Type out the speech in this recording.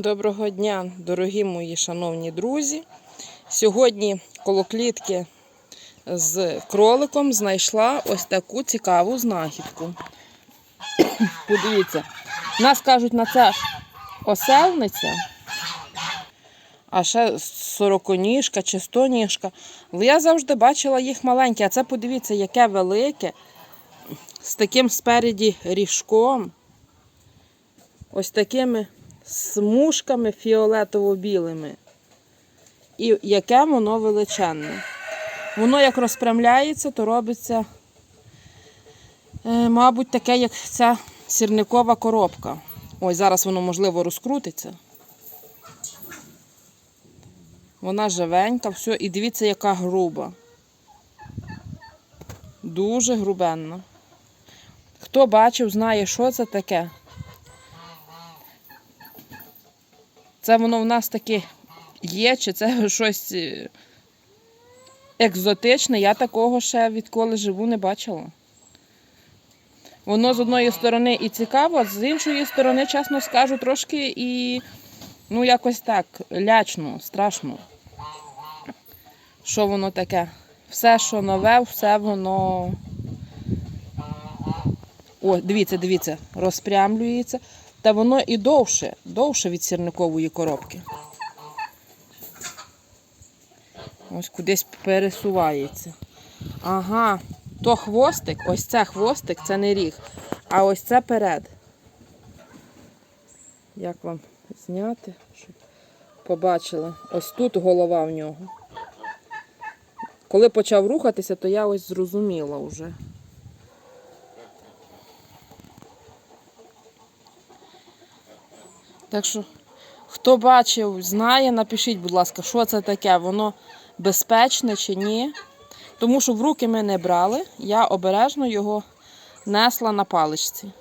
Доброго дня, дорогі мої шановні друзі. Сьогодні коло клітки з кроликом знайшла ось таку цікаву знахідку. Подивіться, нас кажуть на це оселниця, а ще сороконіжка чи стоніжка. Я завжди бачила їх маленькі, а це подивіться, яке велике, з таким спереді ріжком, ось такими смужками фіолетово-білими. І яке воно величезне. Воно як розпрямляється, то робиться, е, мабуть, таке, як ця сірникова коробка. Ось зараз воно, можливо, розкрутиться. Вона живенька, все, і дивіться, яка груба. Дуже грубенна. Хто бачив, знає, що це таке. Це воно в нас таке є, чи це щось е, екзотичне. Я такого ще відколи живу не бачила. Воно з одної сторони і цікаво, з іншої сторони, чесно скажу, трошки і ну якось так лячно, страшно. Що воно таке? Все, що нове, все воно. О, дивіться, дивіться, розпрямлюється. Та воно і довше, довше від сірникової коробки. Ось кудись пересувається. Ага, то хвостик, ось це хвостик, це не ріг, а ось це перед. Як вам зняти, щоб побачили? Ось тут голова в нього. Коли почав рухатися, то я ось зрозуміла вже. Так що, хто бачив, знає, напишіть, будь ласка, що це таке, воно безпечне чи ні. Тому що в руки ми не брали, я обережно його несла на паличці.